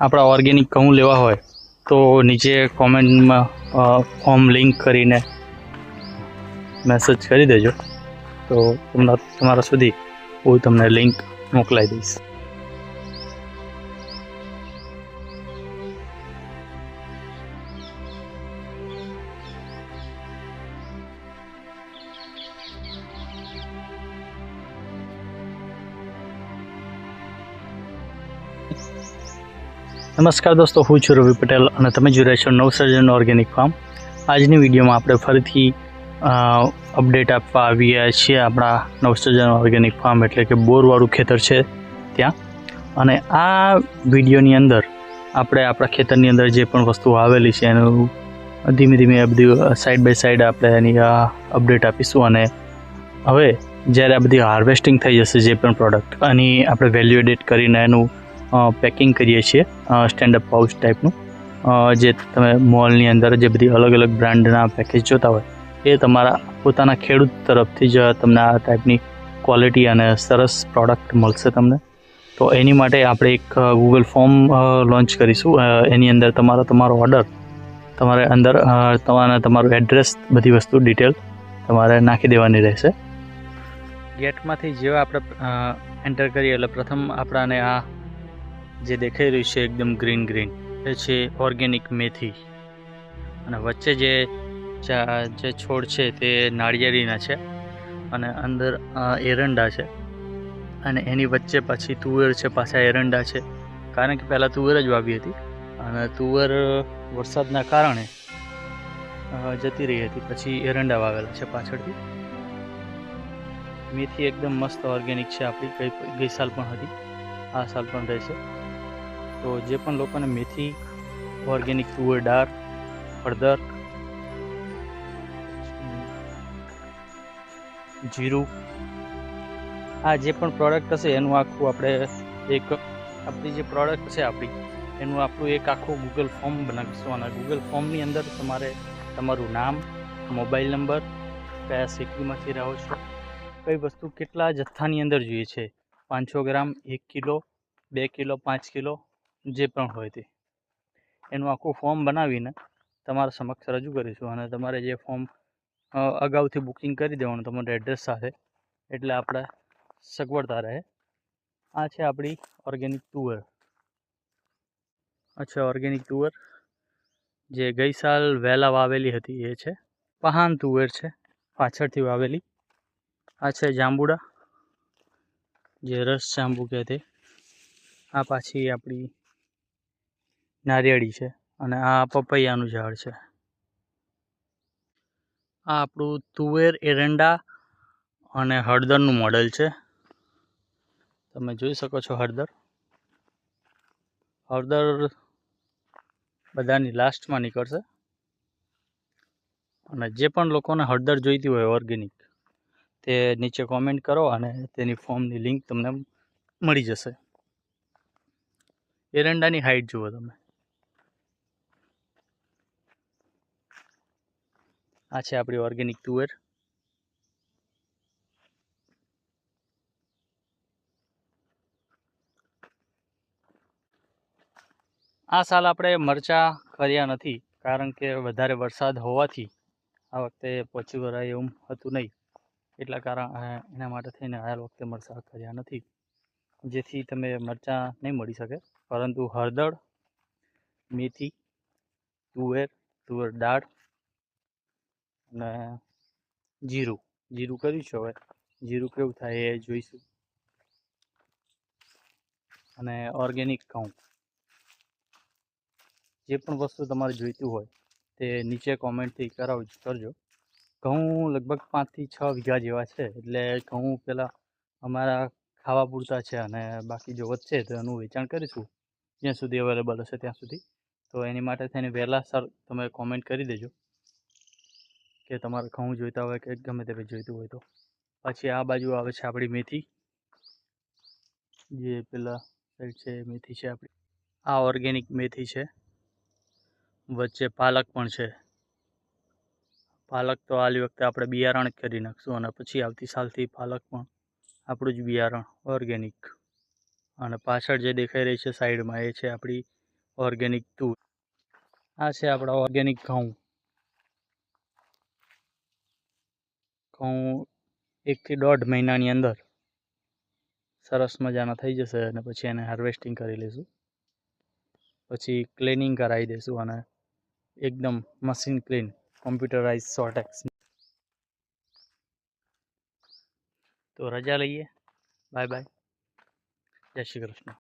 આપણા ઓર્ગેનિક ઘઉં લેવા હોય, તો નીચે કોમેન્ટમાં ફોર્મ લિંક કરીને મેસેજ કરી દેજો. તો તમારા તમારા સુધી હું તમને લિંક મોકલાવી દઈશ. નમસ્કાર દોસ્તો, હું છું રવિ પટેલ અને તમે જોઈ રહ્યા છો નવસર્જન ઓર્ગેનિક ફાર્મ. આજની વિડીયોમાં આપણે ફરીથી અપડેટ આપવા આવ્યા છીએ આપણા નવસર્જન ઓર્ગેનિક ફાર્મ એટલે કે બોરવાળું ખેતર છે ત્યાં. અને આ વિડીયોની અંદર આપણે આપણા ખેતરની અંદર જે પણ વસ્તુઓ આવેલી છે એનું ધીમે ધીમે બધી સાઈડ બાય સાઈડ આપણે એની અપડેટ આપીશું. અને હવે જ્યારે આ બધી હાર્વેસ્ટિંગ થઈ જશે જે પણ પ્રોડક્ટ એની આપણે વેલ્યુ એડિટ કરીને એનું પેકિંગ કરીએ છીએ સ્ટેન્ડઅપ પાઉચ ટાઈપનું જે તમે મોલની અંદર જે બધી અલગ અલગ બ્રાન્ડના પેકેજ જોતા હોય, એ તમારા પોતાના ખેડૂત તરફથી જ તમને આ ટાઈપની ક્વોલિટી અને સરસ પ્રોડક્ટ મળશે તમને. તો એની માટે આપણે એક ગૂગલ ફોર્મ લોન્ચ કરીશું. એની અંદર તમારો તમારો ઓર્ડર તમારે અંદર તમારા, તમારું એડ્રેસ બધી વસ્તુ ડિટેલ તમારે નાખી દેવાની રહેશે. ગેટમાંથી જેવા આપણે એન્ટર કરીએ, એટલે પ્રથમ આપણાને આ જે દેખાઈ રહ્યું છે એકદમ ગ્રીન ગ્રીન, એ છે ઓર્ગેનિક મેથી. અને વચ્ચે જે ચા- જે છોડ છે તે નાળિયેરીના છે અને અંદર એરંડા છે. અને એની વચ્ચે પાછી તુવેર છે, પાછા એરંડા છે. કારણ કે પહેલાં તુવેર જ વાવી હતી અને તુવેર વરસાદના કારણે જતી રહી હતી. પછી એરંડા વાવેલા છે પાછળથી. મેથી એકદમ મસ્ત ઓર્ગેનિક છે આપણી ગઈ સાલ પણ હતી. આ સાલ પણ રહેશે. તો જે પણ લોકોને મેથી ઓર્ગેનિક તુવેર દાળ, હળદર, જીરું, આ જે પણ પ્રોડક્ટ હશે એનું આખું આપણે એક આપણી જે પ્રોડક્ટ છે આપણી, એનું આપણું એક આખું ગૂગલ ફોર્મ બનાવીશું. અને ગૂગલ ફોર્મની અંદર તમારે તમારું નામ મોબાઈલ નંબર કયા સિટીમાંથી રહો છો, કઈ વસ્તુ કેટલા જથ્થાની અંદર જોઈએ છે. પાંચસો ગ્રામ, એક કિલો, બે કિલો, પાંચ કિલો જે પણ હોય તે. એનું આખું ફોર્મ બનાવીને તમારા સમક્ષ રજૂ કરીશું અને તમારે જે ફોર્મ અગાઉથી બુકિંગ કરી દેવાનું તમારા એડ્રેસ સાથે. એટલે આપણે સગવડતા રહે. આ છે આપણી ઓર્ગેનિક તુવર અચ્છા ઓર્ગેનિક તુવર જે ગઈ સાલ વહેલા વાવેલી હતી એ છે. પહાન તુવેર છે. પાછળથી વાવેલી. આ છે જાંબુડા. જે રસ જાંબુ કહે તે. આ પાછી આપણી નારિયેળી છે અને આ પપૈયાનું ઝાડ છે. આ આપણું તુવેર, એરંડા અને હળદરનું મોડેલ છે. તમે જોઈ શકો છો હળદર. હળદર બધાની લાસ્ટમાં નીકળશે. અને જે પણ લોકોને હળદર જોઈતી હોય ઓર્ગેનિક, તે નીચે કોમેન્ટ કરો અને તેની ફોર્મની લિંક તમને મળી જશે. એરંડાની હાઈટ જુઓ તમે. આ છે આપણી ઓર્ગેનિક તુવેર. આ સાલ આપણે મરચાં કર્યા નથી, કારણ કે વધારે વરસાદ હોવાથી આ વખતે પહોંચી વરાય એવું હતું નહીં. એટલા કારણ એના માટે થઈને આ વખતે મરચાં કર્યા નથી. જેથી તમે મરચાં નહીં મળી શકે. પરંતુ હળદર, મેથી, તુવેર તુવેર દાળ અને જીરું જીરું કર્યું છે હવે. જીરું કેવું થાય એ જોઈશું. અને ઓર્ગેનિક ઘઉં. જે પણ વસ્તુ તમારે જોઈતું હોય તે નીચે કોમેન્ટથી કરાવ કરજો. ઘઉં લગભગ પાંચથી છ વીઘા જેવા છે, એટલે ઘઉં પહેલાં અમારા ખાવા પૂરતા છે અને બાકી જો વધશે તો એનું વેચાણ કરીશું. જ્યાં સુધી અવેલેબલ હશે ત્યાં સુધી. તો એની માટે થઈને વહેલા સર, તમે કોમેન્ટ કરી દેજો. કે તમારે ઘઉં જોઈતા હોય કે ગમે તે જોઈતું હોય તો. પછી આ બાજુ આવે છે આપણી મેથી. જે પેલા સાઈડ છે મેથી છે આપણી આ ઓર્ગેનિક મેથી છે. વચ્ચે પાલક પણ છે. પાલક તો આલી વખતે આપણે બિયારણ જ કરી નાખશું અને પછી આવતી સાલથી પાલક પણ આપણું જ બિયારણ ઓર્ગેનિક અને પાછળ જે દેખાઈ રહી છે સાઈડમાં એ છે આપણી ઓર્ગેનિક તું આ છે આપણા ઓર્ગેનિક ઘઉં. ઘઉં એકથી દોઢ મહિનાની અંદર સરસ મજાના થઈ જશે અને પછી એને હાર્વેસ્ટિંગ કરી લઈશું. પછી ક્લિનિંગ કરાવી દઈશું અને એકદમ મશીન ક્લીન કોમ્પ્યુટરાઇઝ શોર્ટેક્સ તો રજા લઈએ. બાય બાય જય શ્રી કૃષ્ણ.